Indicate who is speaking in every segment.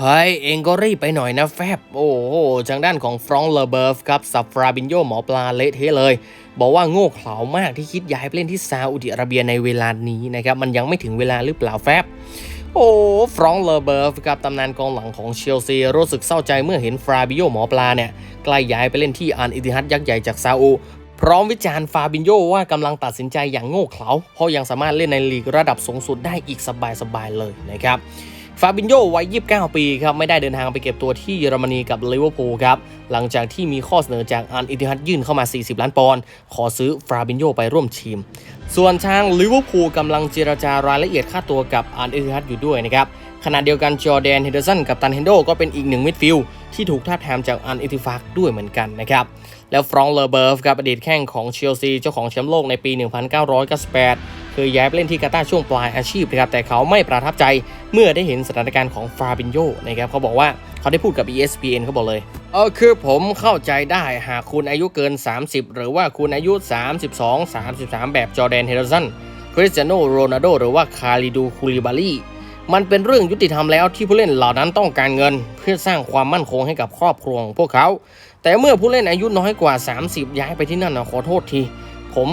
Speaker 1: เฮ้ยเองก็รีบไปหน่อยนะแฟบ โอ้โหทางด้านของฟรองเลเบิร์ฟครับสับฟราบินโยหมอปลาเละเทะเลย บอกว่าโง่เขลามากที่คิดย้ายไปเล่นที่ซาอุดิอาระเบียในเวลานี้นะครับมันยังไม่ถึงเวลาหรือเปล่าแฟบโอ้ฟรองเลเบิร์ฟครับตำนานกองหลังของเชลซีรู้สึกเศร้าใจเมื่อเห็นฟราบิโยหมอปลาเนี่ยใกล้ย้ายไปเล่นที่อันอิติฮัดยักษ์ใหญ่จากซาอุพร้อมวิจารณ์ฟาบินโยว่ากำลังตัดสินใจอย่างโง่เขลาเพราะยังสามารถเล่นในลีกระดับสูงสุดได้อีกสบายๆเลยนะครับ ฟาบินโยวัย 29 ปีครับไม่ได้เดินทางไปเก็บตัวที่เยอรมนีกับลิเวอร์พูลครับหลังจากที่มีข้อเสนอจากอันอิติฮัดยื่นเข้ามา 40 ล้านปอนด์ขอซื้อฟาบินโยไปร่วมทีม ส่วนทางลิเวอร์พูลกำลังเจรจารายละเอียดค่าตัวกับอันอิติฮัดอยู่ด้วยนะครับขณะเดียวกันจอร์แดนเฮเดอร์สันกับตันเฮนโดก็เป็นอีกหนึ่งมิดฟิลด์ที่ถูกทาบทามจากอันอิติฟักด้วยเหมือนกันนะครับแล้วฟรองเลอเบิร์ฟครับอดีตแข้งของเชลซีเจ้าของแชมป์โลกในปี 1998 เคยย้ายไปเล่นที่กาตาร์ช่วงปลายอาชีพนะครับแต่เขาไม่ประทับใจเมื่อได้เห็นสถานการณ์ของฟาบินโยนะครับเขาบอกว่าเขาได้พูดกับ ESPN เขาบอกเลยเออคือผมเข้าใจได้หากคุณอายุเกิน 30 หรือว่าคุณอายุ 32 33 แบบจอร์แดนเฮเดอร์สันคริสเตียโนโรนัลโดหรือว่าคาริดูคูลิบาลีมันเป็นเรื่องยุติธรรมแล้วที่ผู้เล่นเหล่านั้นต้องการเงิน เพื่อสร้างความมั่นคงให้กับครอบครัวของพวกเขา แต่เมื่อผู้เล่นอายุน้อยกว่า 30 ย้ายไปที่นั่นนะขอโทษที ผม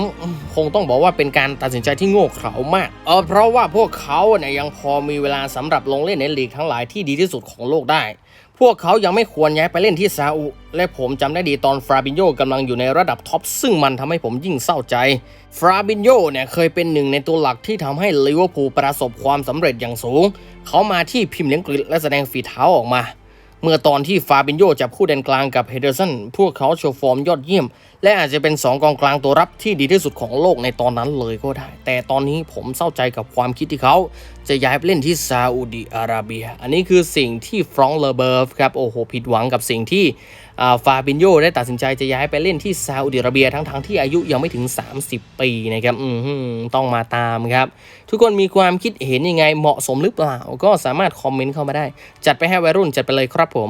Speaker 1: คงต้องบอกว่าเป็นการตัดสินใจที่โง่เขลามาก เออเพราะว่าพวกเขาเนี่ยยังพอมีเวลาสำหรับลงเล่นในลีกทั้งหลายที่ดีที่สุดของโลกได้ พวกเขายังไม่ควรย้ายไปเล่นที่ซาอุ และผมจำได้ดีตอนฟราบินโยกำลังอยู่ในระดับท็อปซึ่งมันทำให้ผมยิ่งเศร้าใจ ฟราบินโยเนี่ยเคยเป็นหนึ่งในตัวหลักที่ทำให้ลิเวอร์พูลประสบความสำเร็จอย่างสูง เขามาที่พิมพ์เลี้ยงกฤษและแสดงฝีเท้าออกมา เมื่อตอนที่ฟาบินโยจับคู่แดนกลางกับเฮเดอร์สันพวกเขาโชว์ฟอร์มยอดเยี่ยม และอาจจะเป็น 2 กองกลางตัวรับที่ดีที่สุดของโลกในตอนนั้นเลยก็ได้ แต่ตอนนี้ผมเศร้าใจกับความคิดที่เขา จะย้ายไปเล่นที่ซาอุดีอาระเบีย อันนี้คือสิ่งที่ฟรองเลเบิร์ฟครับ โอ้โห ผิดหวังกับสิ่งที่ ฟาบินโยได้ตัดสินใจจะย้ายไปเล่นที่ซาอุดิอาระเบียทั้งๆทที่อายุยังไม่ถึง 30 ปีนะครับต้องมาตามครับ ทุกคนมีความคิดเห็นยังไงเหมาะสมหรือเปล่า ก็สามารถคอมเมนต์เข้ามาได้ จัดไปให้วัยรุ่นจัดไปเลยครับผม